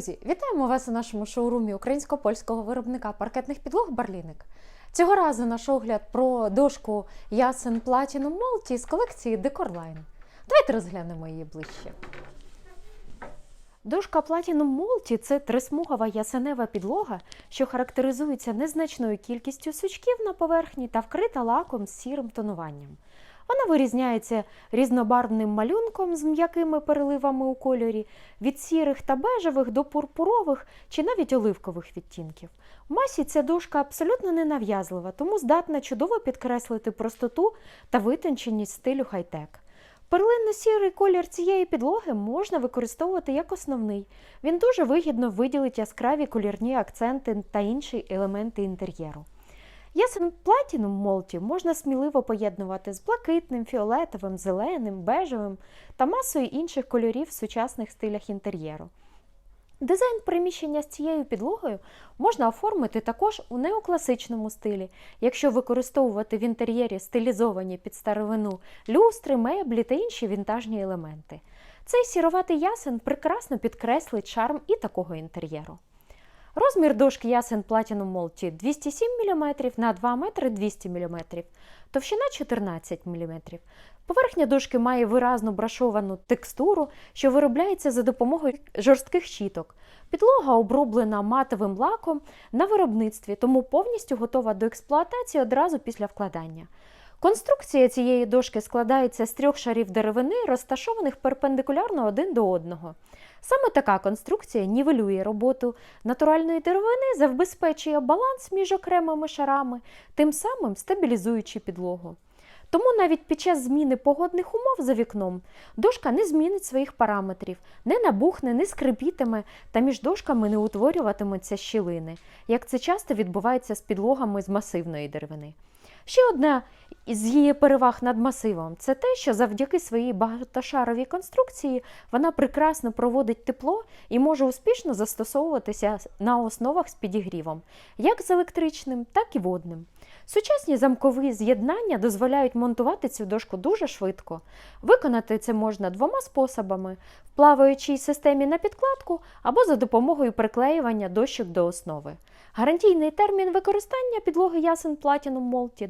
Друзі, вітаємо вас у нашому шоурумі українсько-польського виробника паркетних підлог Барліник. Цього разу наш огляд про дошку Ясен Platinum Multi з колекції Decorline. Давайте розглянемо її ближче. Дошка Platinum Multi – це трисмугова ясенева підлога, що характеризується незначною кількістю сучків на поверхні та вкрита лаком з сірим тонуванням. Вона вирізняється різнобарвним малюнком з м'якими переливами у кольорі, від сірих та бежевих до пурпурових чи навіть оливкових відтінків. В масі ця дошка абсолютно ненав'язлива, тому здатна чудово підкреслити простоту та витонченість стилю хай-тек. Перлинно-сірий колір цієї підлоги можна використовувати як основний. Він дуже вигідно виділить яскраві колірні акценти та інші елементи інтер'єру. Ясен Platinum Multi можна сміливо поєднувати з блакитним, фіолетовим, зеленим, бежевим та масою інших кольорів в сучасних стилях інтер'єру. Дизайн приміщення з цією підлогою можна оформити також у неокласичному стилі, якщо використовувати в інтер'єрі стилізовані під старовину люстри, меблі та інші вінтажні елементи. Цей сіроватий ясен прекрасно підкреслить шарм і такого інтер'єру. Розмір дошки ясен Platinum Multi 207 мм на 2 метри 200 мм, товщина 14 мм. Поверхня дошки має виразну брашовану текстуру, що виробляється за допомогою жорстких щіток. Підлога оброблена матовим лаком на виробництві, тому повністю готова до експлуатації одразу після вкладання. Конструкція цієї дошки складається з трьох шарів деревини, розташованих перпендикулярно один до одного. Саме така конструкція нівелює роботу натуральної деревини, забезпечує баланс між окремими шарами, тим самим стабілізуючи підлогу. Тому навіть під час зміни погодних умов за вікном дошка не змінить своїх параметрів, не набухне, не скрипітиме та між дошками не утворюватимуться щілини, як це часто відбувається з підлогами з масивної деревини. Ще одна з її переваг над масивом це те, що завдяки своїй багатошаровій конструкції вона прекрасно проводить тепло і може успішно застосовуватися на основах з підігрівом, як з електричним, так і водним. Сучасні замкові з'єднання дозволяють монтувати цю дошку дуже швидко. Виконати це можна двома способами: в плаваючій системі на підкладку або за допомогою приклеювання дощок до основи. Гарантійний термін використання підлоги ясен Platinum Multi